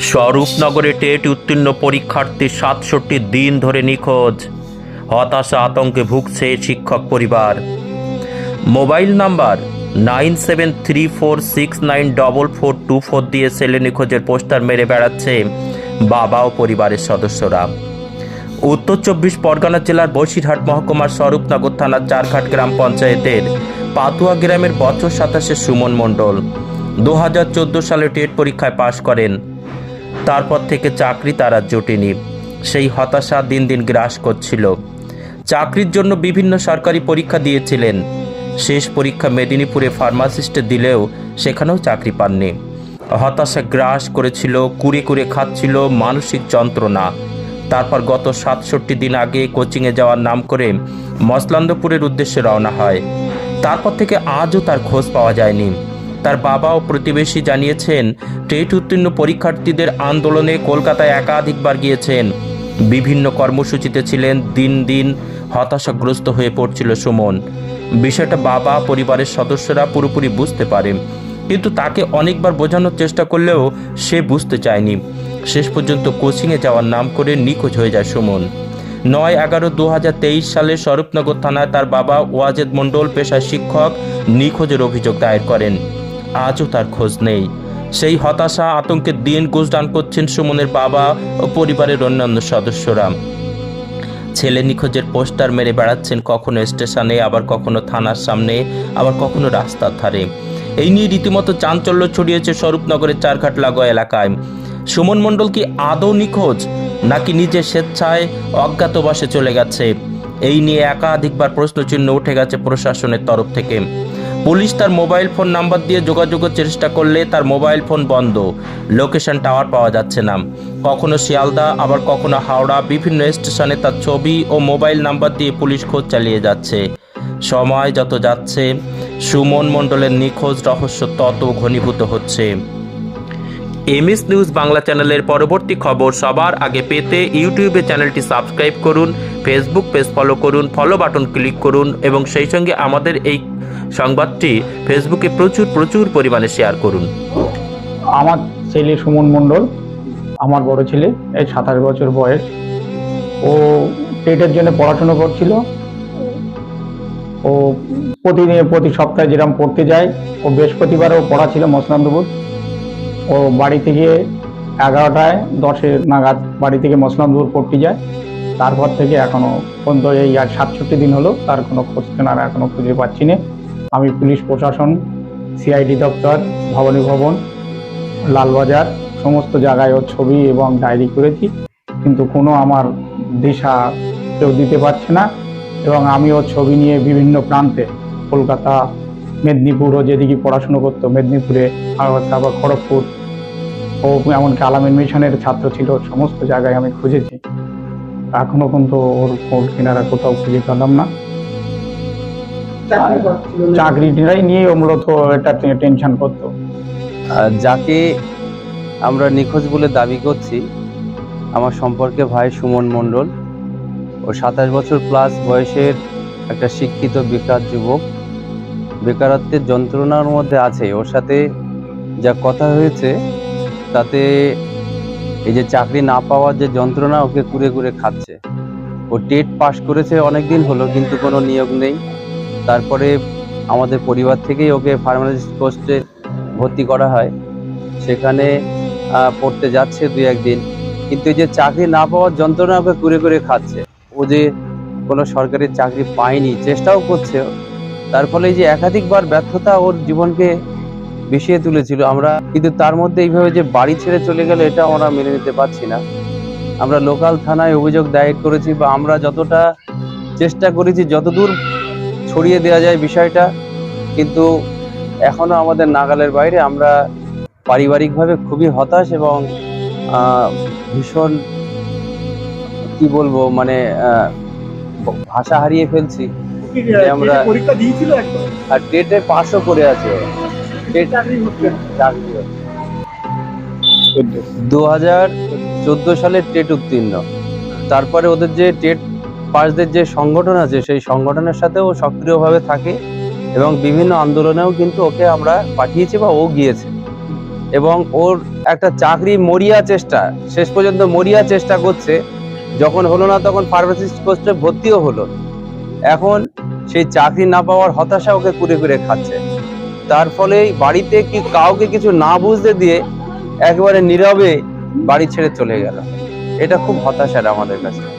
স্বরূপনগরে TET উত্তীর্ণ পরীক্ষার্থী সাতষট্টি দিন ধরে নিখোঁজ। হতাশা আতঙ্কে ভুগছে শিক্ষক পরিবার। Mobile number nine seven three four six nine double four two four দিয়ে ছেলে নিখোঁজের পোস্টার মেরে বেড়াচ্ছে বাবা ও পরিবারের সদস্যরা। উত্তর চব্বিশ পরগনা জেলার বসিরহাট মহকুমার স্বরূপনগর থানার চারঘাট গ্রাম পঞ্চায়েতের পাতুয়া গ্রামের বছর সাতাশে সুমন মণ্ডল। দু হাজার চোদ্দ সালে টেট পরীক্ষায় পাশ করেন। তারপর থেকে চাকরি তার জোটেনি। সেই হতাশা দিন দিন গ্রাস করছিল। চাকরির জন্য বিভিন্ন সরকারি পরীক্ষা দিয়েছিলেন। শেষ পরীক্ষা মেদিনীপুরে ফার্মাসিস্টে দিলেও সেখানেও চাকরি পাননি। হতাশা গ্রাস করেছিল, কুড়ে কুড়ে খাচ্ছিল মানসিক যন্ত্রণা। তারপর গত সাতষট্টি দিন আগে কোচিংয়ে যাওয়ার নাম করে মসলান্দপুরের উদ্দেশ্যে রওনা হয়। তারপর থেকে আজও তার খোঁজ পাওয়া যায়নি। তার বাবা ও প্রতিবেশী জানিয়েছেন, টেট উত্তীর্ণ পরীক্ষার্থীদের আন্দোলনে কলকাতায় একাধিকবার গিয়েছেন। বিভিন্ন কর্মসূচিতে ছিলেন, দিন দিন হতাশাগ্রস্ত হয়ে পড়ছিল সুমন। বিষয়টা বাবা, পরিবারের সদস্যরা পুরোপুরি বুঝতে পারে। কিন্তু তাকে অনেকবার বোঝানোর চেষ্টা করলেও সে বুঝতে চায়নি। শেষ পর্যন্ত কোচিংয়ে যাওয়ার নাম করে নিখোঁজ হয়ে যায় সুমন। নয় এগারো দু সালে স্বরূপনগর থানায় তার বাবা ওয়াজেদ মণ্ডল পেশায় শিক্ষক নিখোঁজের অভিযোগ দায়ের করেন। আজও তার খোঁজ নেই। সেই হতাশা আতঙ্কের দিন গুজদান করছেন সুমনের বাবা ও পরিবারের অন্যান্য সদস্যরা। ছেলে নিখোঁজের পোস্টার মেরে বেড়াচ্ছেন কখনো স্টেশনে, আবার কখনো থানার সামনে, আবার কখনো রাস্তার ধারে। এই নিয়ে রীতিমতো চাঞ্চল্য ছড়িয়েছে স্বরূপনগরের চারঘাট লাগোয়া এলাকায়। সুমন মণ্ডল কি আদৌ নিখোঁজ, নাকি নিজে স্বেচ্ছায় অজ্ঞাতবাসে চলে গেছে? এই নিয়ে একাধিকবার প্রশ্নচিহ্ন উঠে গেছে প্রশাসনের তরফ থেকে। পুলিশ তার মোবাইল ফোন নাম্বার দিয়ে যোগাযোগের চেষ্টা করলে তার মোবাইল ফোন বন্ধ। লোকেশন টাওয়ার পাওয়া যাচ্ছে না। কখনো শিয়ালদা, আবার কখনো হাওড়া, বিভিন্ন স্টেশনে তার ছবি ও মোবাইল নাম্বার দিয়ে পুলিশ খোঁজ চালিয়ে যাচ্ছে। সময় যত যাচ্ছে, সুমন মণ্ডলের নিখোঁজ রহস্য তত ঘনীভূত হচ্ছে। এমএস নিউজ বাংলা চ্যানেলের পরবর্তী খবর সবার আগে পেতে ইউটিউবে চ্যানেলটি সাবস্ক্রাইব করুন, ফেসবুক পেজ ফলো করুন ফলো বাটন ক্লিক করুন এবং সেই সঙ্গে আমাদের এই সংবাদটি ফেসবুকে প্রচুর প্রচুর পরিমাণে শেয়ার করুন। আমার ছেলে সুমন মণ্ডল, আমার বড় ছেলে, এই সাতাশ বছর বয়স। ও টেটের জন্য পড়াশোনা করছিল। ও প্রতিদিন, প্রতি সপ্তাহে যেরকম পড়তে যায়, ও বৃহস্পতিবারও পড়া ছিল মসলান্দপুর ও বাড়ি থেকে এগারোটায় দশে নাগাদ বাড়ি থেকে মসলান্দপুর পড়তে যায়। তারপর থেকে এখনও পর্যন্ত এই আর সাতষট্টি দিন হলো, তার কোনো খোঁজ কেনার এখনও খুঁজে পাচ্ছি না। আমি পুলিশ প্রশাসন সিআইডি দপ্তর, ভবানী ভবন, লালবাজার, সমস্ত জায়গায় ওর ছবি এবং ডায়েরি করেছি। কিন্তু কোনো আমার দিশা কেউ দিতে পারছে না এবং আমি ওর ছবি নিয়ে বিভিন্ন প্রান্তে, কলকাতা মেদিনীপুরও যেদিকে পড়াশুনো করতো, মেদিনীপুরে তারপর খড়গপুর ও এমনকি আলামিন মিশনের ছাত্র ছিল, সমস্ত জায়গায় আমি খুঁজেছি। এখনও কিন্তু ওর কিনারা কোথাও খুঁজে পেলাম না। চাকরিটাই নিয়ে ও মূলত এটা টেনশন করতো। আর যাকে আমরা নিখোঁজ বলে দাবি করছি আমার সম্পর্কে ভাই সুমন মণ্ডল। ও সাতাশ বছর প্লাস বয়সের একটা শিক্ষিত বেকার যুবক। বেকারত্বের যন্ত্রণার মধ্যে আছে। ওর সাথে যা কথা হয়েছে তাতে এই যে চাকরি না পাওয়ার যে যন্ত্রণা ওকে কুড়ে কুড়ে খাচ্ছে। ও টেট পাশ করেছে অনেক দিন হলো কিন্তু কোনো নিয়োগ নেই। তারপরে আমাদের পরিবার থেকেই ওকে ফার্মাসিস্ট পোস্টে ভর্তি করা হয়। সেখানে পড়তে যাচ্ছে দুই একদিন। কিন্তু যে চাকরি না পাওয়ার যন্ত্রণা ওকে করে করে খাচ্ছে। ও যে কোনো সরকারি চাকরি পায়নি, চেষ্টাও করছে। তার ফলে যে একাধিকবার ব্যর্থতা ওর জীবনকে বিষিয়ে তুলেছিল। আমরা কিন্তু তার মধ্যে এইভাবে যে বাড়ি ছেড়ে চলে গেল, এটা আমরা মেনে নিতে পারছি না। আমরা লোকাল থানায় অভিযোগ দায়ের করেছি বা আমরা যতটা চেষ্টা করেছি, যতদূর ছড়িয়ে দেওয়া যায় বিষয়টা কিন্তু এখনও আমাদের নাগালের বাইরে আমরা পারিবারিকভাবে খুবই হতাশ এবং ভীষণ কি বলব মানে ভাষা হারিয়ে ফেলছি আমরা পরীক্ষা দিয়েছিল আর টেটে পাশও করে আছে। দু হাজার চোদ্দ সালে টেট উত্তীর্ণ। তারপরে ওদের যে টেট পাসদের যে সংগঠন আছে, সেই সংগঠনের সাথে ও সক্রিয়ভাবে থাকে এবং বিভিন্ন আন্দোলনেও কিন্তু ওকে আমরা পাঠিয়েছি বা ও গিয়েছে। এবং ওর একটা চাকরি মরিয়া চেষ্টা, শেষ পর্যন্ত মরিয়া চেষ্টা করছে, যখন হলো না তখন ফার্মাসিস্ট কোর্সে ভর্তিও হলো। এখন সেই চাকরি না পাওয়ার হতাশা ওকে কুড়ে কুড়ে খাচ্ছে। তার ফলে বাড়িতে কি কাউকে কিছু না বুঝতে দিয়ে একেবারে নীরবে বাড়ি ছেড়ে চলে গেল। এটা খুব হতাশার আমাদের কাছে।